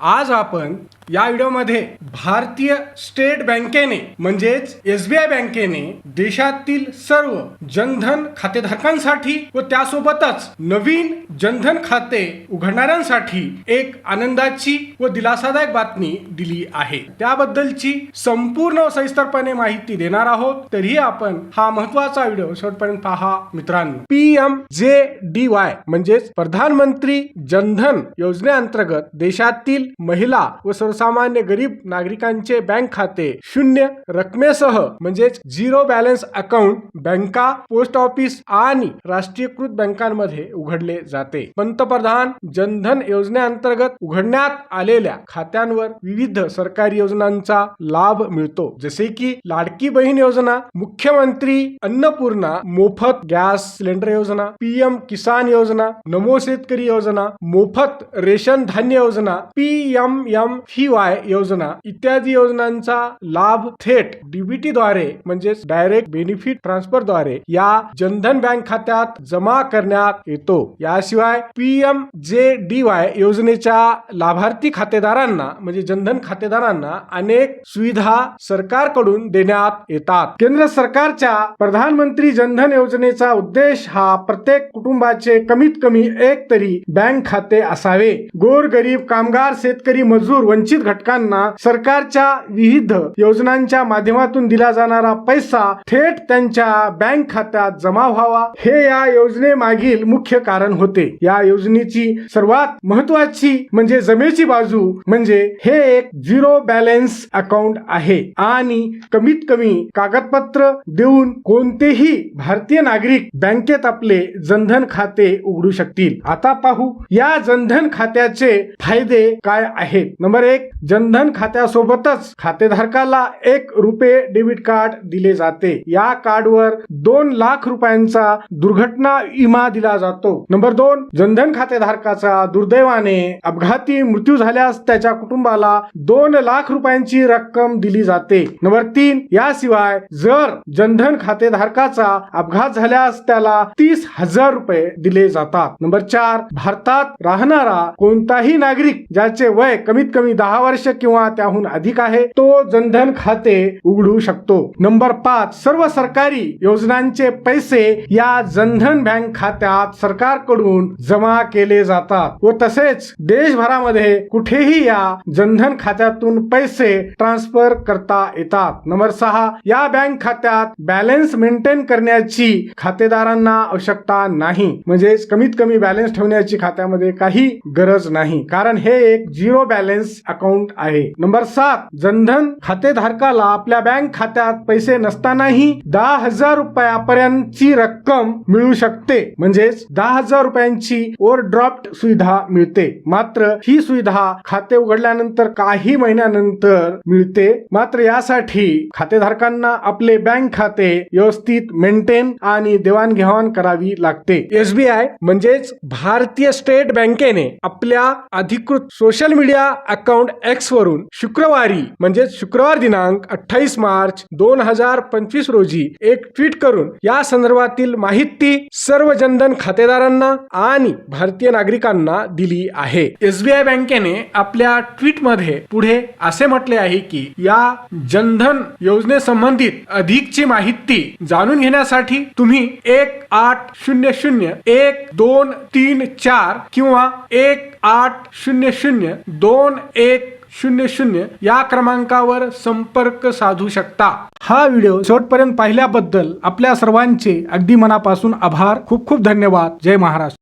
आज आपण या व्हिडिओमध्ये भारतीय स्टेट बँकेने म्हणजेच एस बी आय बँकेने देशातील सर्व जनधन खातेधारकांसाठी व त्यासोबतच नवीन जनधन खाते उघडणाऱ्यांसाठी एक आनंदाची व दिलासादायक बातमी दिली आहे. त्याबद्दलची संपूर्ण व सविस्तरपणे माहिती देणार आहोत. तरीही आपण हा महत्त्वाचा व्हिडिओ शेवटपर्यंत पहा मित्रांनो. P M J D Y म्हणजेच प्रधानमंत्री जनधन योजनेअंतर्गत देशातील महिला व सर्वसामान्य गरीब नागरिकांचे बँक खाते शून्य रकमेसह म्हणजेच झिरो बॅलन्स अकाउंट बँका पोस्ट ऑफिस आणि राष्ट्रीयकृत बँकांमध्ये उघडले जाते. पंतप्रधान जनधन योजनेअंतर्गत उघडण्यात आलेल्या खात्यांवर विविध सरकारी योजनांचा लाभ मिळतो. जसे की लाडकी बहीण योजना मुख्यमंत्री अन्नपूर्णा मोफत गॅस सिलेंडर योजना पीएम किसान योजना नमो शेतकरी योजना मोफत रेशन धान्य योजना P M M F Y योजना इत्यादी योजनांचा लाभ थेट डीबीटी द्वारे म्हणजेच डायरेक्ट बेनिफिट ट्रान्सफरद्वारे या जनधन बँक खात्यात जमा करण्यात येतो. याशिवाय P M J D Y योजनेच्या लाभार्थी खातेदारांना म्हणजे जनधन खातेदारांना अनेक सुविधा सरकारकडून देण्यात येतात. केंद्र सरकारच्या प्रधानमंत्री जनधन योजनेचा उद्देश हा प्रत्येक कुटुंबाचे कमीत कमी एक तरी बँक खाते असावे. गोर गरीब कामगार शेतकरी मजूर वंचित घटकांना सरकारच्या विविध योजनांच्या माध्यमातून दिला जाणारा पैसा थेट त्यांच्या बँक खात्यात जमा व्हावा हे या योजनेमागील मुख्य कारण होते. या योजनेची सर्वात महत्वाची म्हणजे जमेची बाजू म्हणजे हे एक झिरो बॅलन्स अकाउंट आहे आणि कमीत कमी कागदपत्र देऊन कोणतेही भारतीय नागरिक बँकेत आपले जनधन खाते उघडू शकतील. आता पाहू या जनधन खात्याचे फायदे काय आहेत नंबर एक जनधन खात्यासोबतच खातेधारकाला एक रुपये डेबिट कार्ड दिले जाते. या कार्डवर दोन लाख रुपयांचा दुर्घटना विमा दिला जातो. नंबर दोन जनधन खातेधारकाचा दुर्दैवाने अपघाती मृत्यू झाल्यास त्याच्या कुटुंबाला दोन लाख रुपयांची रक्कम दिली जाते. नंबर तीन याशिवाय जर जनधन खातेधारकाचा अपघात झाल्यास त्याला तीस हजार रुपये दिले जातात. नंबर चार भारतात राहणारा कोणताही नागरिक ज्याचे वय कमीत कमी दहा वर्ष किंवा त्याहून अधिक आहे तो जनधन खाते उघडू शकतो. नंबर पाच सर्व सरकारी योजनांचे पैसे या जनधन बँक खात्यात सरकारकडून जमा केले जातात व तसेच देशभरामध्ये कुठेही या जनधन खात्यातून पैसे ट्रान्सफर करता येतात. नंबर सहा या बँक खात्यात बॅलन्स मेंटेन करण्याची खातेदारांना आवश्यकता नाही. म्हणजेच कमीत कमी बॅलन्स ठेवण्याची खात्यामध्ये काही गरज नाही. कारण हे एक झिरो बॅलन्स अकाउंट आहे. नंबर सात जनधन खातेधारकाला आपल्या बँक खात्यात पैसे नसतानाही दहा हजार रुपयापर्यंतची रक्कम मिळू शकते. म्हणजेच दहा हजार रुपयांची ओव्हरड्राफ्ट सुविधा मिळते. मात्र ही सुविधा खाते उघडल्यानंतर काही महिन्यानंतर मिळते. मात्र यासाठी खातेधारकांना आपले बँक खाते व्यवस्थित मेंटेन आणि देवाणघेवाण करावी लागते. एसबीआय म्हणजेच भारतीय स्टेट बँकेने आपल्या अधिकृत social social media account X वरून शुक्रवारी म्हणजेच शुक्रवार दिनांक अठ्ठावीस मार्च दोन हजार पंचवीस रोजी एक ट्विट करून या संदर्भातील माहिती सर्व जनधन खातेदारांना आणि भारतीय नागरिकांना दिली आहे. एसबीआय बँकेने आपल्या ट्विटमध्ये पुढे असे म्हटले आहे की या जनधन योजनेसंबंधित अधिकची माहिती जाणून घेण्यासाठी तुम्ही एक आठ शून्य शून्य एक दोन तीन चार किंवा एक आठ शून्य शून्य दोन एक शून्य शून्य या क्रमांकावर संपर्क साधू शकता. हा व्हिडिओ शेवटपर्यंत पाहिल्याबद्दल आपल्या सर्वांचे अगदी मनापासून आभार. खूप खूप धन्यवाद. जय महाराष्ट्र.